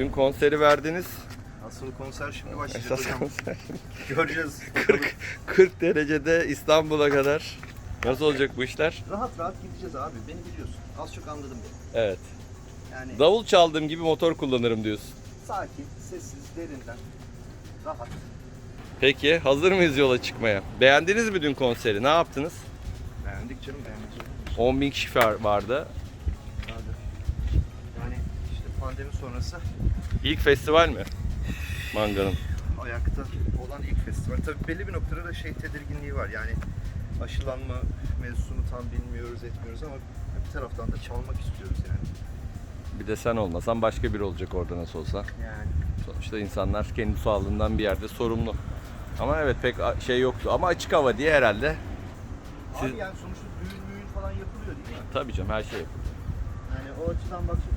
Dün konseri verdiniz. Asıl konser şimdi başlayacak Esas hocam. konser. Göreceğiz. 40 40 derecede İstanbul'a kadar. Nasıl olacak bu işler? Rahat rahat gideceğiz abi. Beni biliyorsun. Az çok anladım beni. Evet. Yani Davul çaldığım gibi motor kullanırım diyorsun. sakin, sessiz, derinden. Rahat. Peki hazır mıyız yola çıkmaya? Beğendiniz mi dün konseri? Ne yaptınız? Beğendik canım beğendik. 10 bin kişi var- vardı. Pandemi sonrası İlk festival mi? Manga'nın. ayakta olan ilk festival. Tabii belli bir noktada da şey tedirginliği var. Yani aşılanma mevzusunu tam bilmiyoruz, etmiyoruz ama bir taraftan da çalmak istiyoruz yani. Bir de sen olmasan başka biri olacak orada nasıl olsa. Yani Sonuçta insanlar kendi sağlığından bir yerde sorumlu. Ama evet pek şey yoktu. Ama açık hava diye herhalde. Siz- Abi yani sonuçta düğün müğün falan yapılıyor değil mi? Tabii canım her şey yapılıyor. Yani o açıdan bakacak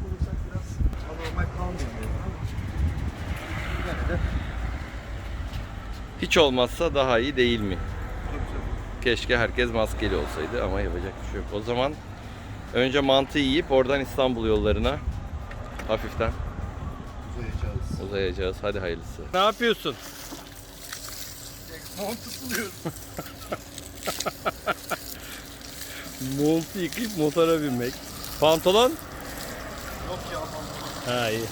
kalmıyor yine de Hiç olmazsa daha iyi değil mi? Keşke herkes maskeli olsaydı ama yapacak bir şey yok. O zaman önce mantı yiyip oradan İstanbul yollarına hafiften Uzayacağız. uzayacağız. Hadi hayırlısı. Ne yapıyorsun? Mont tutuluyor. Montu yıkayıp motora binmek. Pantolon? Yok ya. Ha iyi.